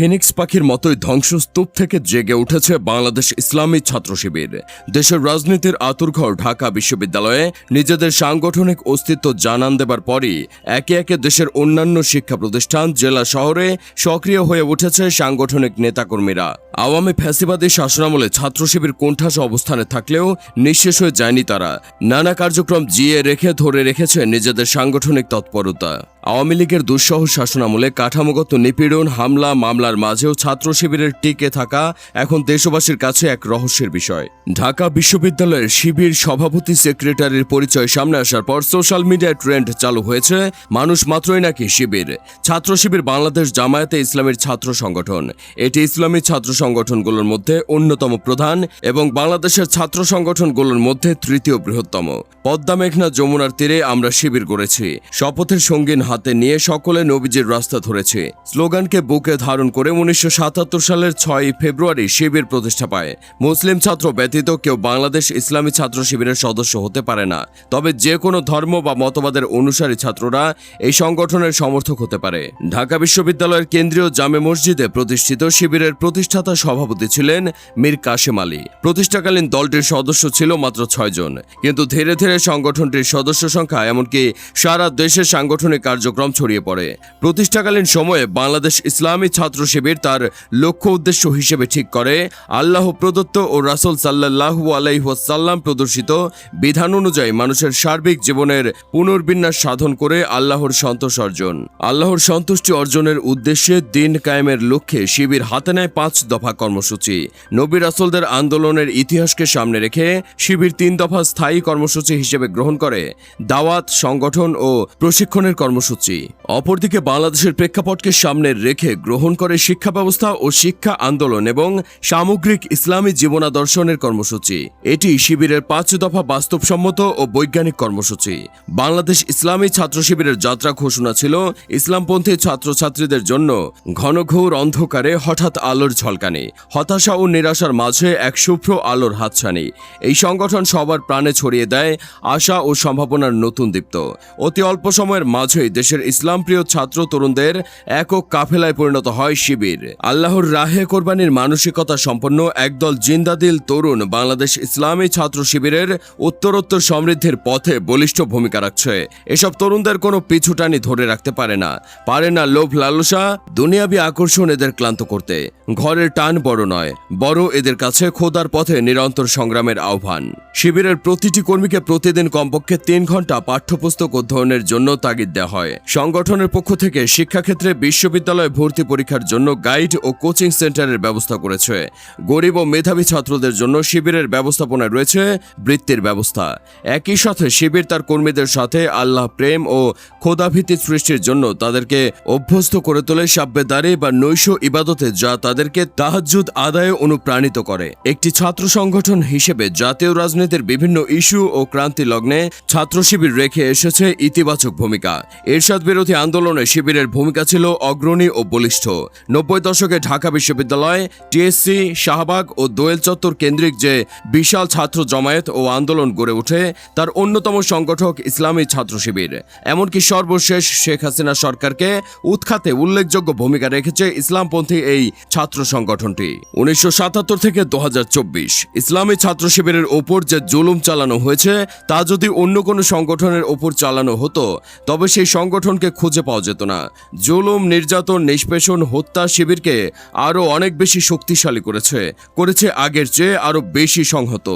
Phoenix পাখির মতোই ধ্বংসস্তূপ থেকে জেগে উঠেছে বাংলাদেশ ইসলামী ছাত্র শিবির। দেশের রাজনীতির আতুরঘর ঢাকা বিশ্ববিদ্যালয়ে নিজেদের সাংগঠনিক অস্তিত্ব জানান দেবার পরই একে একে দেশের অন্যান্য শিক্ষা প্রতিষ্ঠান, জেলা, শহরে সক্রিয় হয়ে উঠেছে সাংগঠনিক নেতাকর্মীরা। আওয়ামী ফ্যাসিবাদী শাসনামলে ছাত্র শিবির কোণঠাসা অবস্থানে থাকলেও নিঃশেষ হয়ে যায়নি তারা। নানা কার্যক্রম জিয়ে রেখে ধরে রেখেছে নিজেদের সাংগঠনিক তৎপরতা। আওয়ামী লীগের দুঃসহ শাসনামলে কাঠামোগত নিপীড়ন, হামলা, মামলার মাঝেও ছাত্র শিবিরের টিকে থাকা এখন দেশবাসীর কাছে এক রহস্যের বিষয়। ঢাকা বিশ্ববিদ্যালয়ের শিবির সভাপতি সেক্রেটারির পরিচয় সামনে আসার পর সোশ্যাল মিডিয়ায় ট্রেন্ড চালু হয়েছে, মানুষ মাত্রই নাকি শিবির। ছাত্র শিবির বাংলাদেশ জামায়াতে ইসলামের ছাত্র সংগঠন। এটি ইসলামী ছাত্র সংগঠনগুলোর মধ্যে অন্যতম প্রধান এবং বাংলাদেশের ছাত্র সংগঠনগুলোর মধ্যে তৃতীয় বৃহত্তম। পদ্মা মেঘনা যমুনার তীরে আমরা শিবির গড়েছি। শপথের সঙ্গীন হাতে নিয়ে সকলে নবীজির রাস্তা ধরেছে। স্লোগানকে বুকে ধারণ করে উনিশশো সাতাত্তর সালের ছয় ফেব্রুয়ারি শিবির প্রতিষ্ঠা পায়। মুসলিম ছাত্র ব্যতীত কেউ বাংলাদেশ ইসলামী ছাত্র শিবিরের সদস্য হতে পারে না। তবে যে কোনো ধর্ম বা মতবাদের অনুসারী ছাত্ররা এই সংগঠনের সমর্থক হতে পারে। ঢাকা বিশ্ববিদ্যালয়ের কেন্দ্রীয় জামে মসজিদে প্রতিষ্ঠিত শিবিরের প্রতিষ্ঠাতা সভাপতি ছিলেন মীর কাশেম আলী। প্রতিষ্ঠাকালীন দলটির সদস্য ছিল মাত্র ছয়জন। কিন্তু ধীরে ধীরে সংগঠনটির সদস্য সংখ্যা, এমনকি সারা দেশের সাংগঠনিক কার্যক্রম ছড়িয়ে পড়ে। প্রতিষ্ঠাকালীন সময়ে বাংলাদেশ ইসলামী ছাত্র শিবির তার লক্ষ্য উদ্দেশ্য হিসেবে ঠিক করে। আল্লাহ প্রদত্ত ও রাসুল সাল্লাহু আলাইহাল্লাম প্রদর্শিত বিধান অনুযায়ী মানুষের সার্বিক জীবনের পুনর্বিন্যাস সাধন করে আল্লাহর সন্তোষ অর্জন। আল্লাহর সন্তুষ্টি অর্জনের উদ্দেশ্যে দিন কায়েমের লক্ষ্যে শিবির হাতে নেয় পাঁচ দফা কর্মসূচি। নবী রাসুলদের আন্দোলনের ইতিহাসকে সামনে রেখে শিবির তিন দফা স্থায়ী কর্মসূচি হিসেবে গ্রহণ করে। দাওয়াত, সংগঠন ও প্রশিক্ষণের কর্মসূচি অপরদিকে বাংলাদেশের প্রেক্ষাপটকে সামনে রেখে গ্রহণ করে শিক্ষা ব্যবস্থা ও শিক্ষা আন্দোলন এবং সামগ্রিক ইসলামী জীবনাদর্শনের কর্মসূচি। এটি শিবিরের পাঁচ দফা বাস্তবসম্মত ও বৈজ্ঞানিক কর্মসূচি। বাংলাদেশ ইসলামী ছাত্র শিবিরের যাত্রা ঘোষণা ছিল ইসলামপন্থী ছাত্রছাত্রীদের জন্য ঘনঘোর অন্ধকারে হঠাৎ আলোর ঝলকানি, হতাশা ও নিরাশার মাঝে এক শুভ্র আলোর হাতছানি। এই সংগঠন সবার প্রাণে ছড়িয়ে দেয় আশা ও সম্ভাবনার নতুন দীপ্ত। অতি অল্প সময়ের মাঝেই দেশের ইসলামপ্রিয় ছাত্র তরুণদের একক কাফেলায় পরিণত হয় শিবির। আল্লাহর রাহে কোরবানির মানসিকতা সম্পন্ন একদল জিন্দাদিল তরুণ বাংলাদেশ ইসলামী ছাত্র শিবিরের উত্তরোত্তর সমৃদ্ধির পথে বলিষ্ঠ ভূমিকা রাখছে। এসব তরুণদের কোনো পিছুটানি ধরে রাখতে পারে না। পারে না লোভ লালসা, দুনিয়াবি আকর্ষণ এদের ক্লান্ত করতে। ঘরের টান বড় নয় বড় এদের কাছে খোদার পথে নিরন্তর সংগ্রামের আহ্বান। শিবিরের প্রতিটি কর্মীকে প্রতিদিন কমপক্ষে তিন ঘণ্টা পাঠ্যপুস্তক অধ্যয়নের জন্য তাগিদ দেওয়া হয়। সংগঠনের পক্ষ থেকে শিক্ষাক্ষেত্রে বিশ্ববিদ্যালয় ভর্তি পরীক্ষার জন্য গাইড ও কোচিং সেন্টারের ব্যবস্থা করেছে। গরিব ও মেধাবী ছাত্রদের জন্য শিবিরের ব্যবস্থাপনায় রয়েছে বৃত্তির ব্যবস্থা। একই সাথে শিবির তার কর্মীদের সাথে আল্লাহ প্রেম ও খোদাভীতি সৃষ্টির জন্য তাদেরকে অভ্যস্ত করে তোলে সাব্যেদারি বা নৈশ ইবাদতে যা তাদেরকে তাহাজ্জুদ আদায়ে অনুপ্রাণিত করে। একটি ছাত্র সংগঠন হিসেবে জাতীয় রাজনীতির বিভিন্ন ইস্যু ও ক্রান্তি লগ্নে ছাত্র শিবির রেখে এসেছে ইতিবাচক ভূমিকা। এরশাদ বিরোধী আন্দোলনে শিবিরের ভূমিকা ছিল অগ্রণী ও বলিষ্ঠ। নব্বই দশকে ঢাকা বিশ্ববিদ্যালয়, টিএসসি, শাহবাগ ও দোয়েল চত্বর কেন্দ্রিক যে বিশাল ছাত্র জমায়েত ও আন্দোলন গড়ে ওঠে, তার অন্যতম সংগঠক ইসলামী ছাত্র শিবির। এমনকি সর্বশেষ শেখ হাসিনা সরকারকে উৎখাতে উল্লেখযোগ্য ভূমিকা রেখেছে ইসলামপন্থী এই ছাত্র সংগঠনটি। উনিশশো সাতাত্তর থেকে দু হাজার চব্বিশ, ইসলামী ছাত্র শিবিরের ওপর যে জুলুম চালানো হয়েছে, তা যদি অন্য কোনো সংগঠনের ওপর চালানো হতো, তবে সেই সংগঠনকে খুঁজে পাওয়া যেত না। জুলুম, নির্যাতন, নিষ্পেষণ, হত্যা শিবিরকে আরও অনেক বেশি শক্তিশালী করেছে করেছে আগের চেয়ে আরও বেশি সংহত।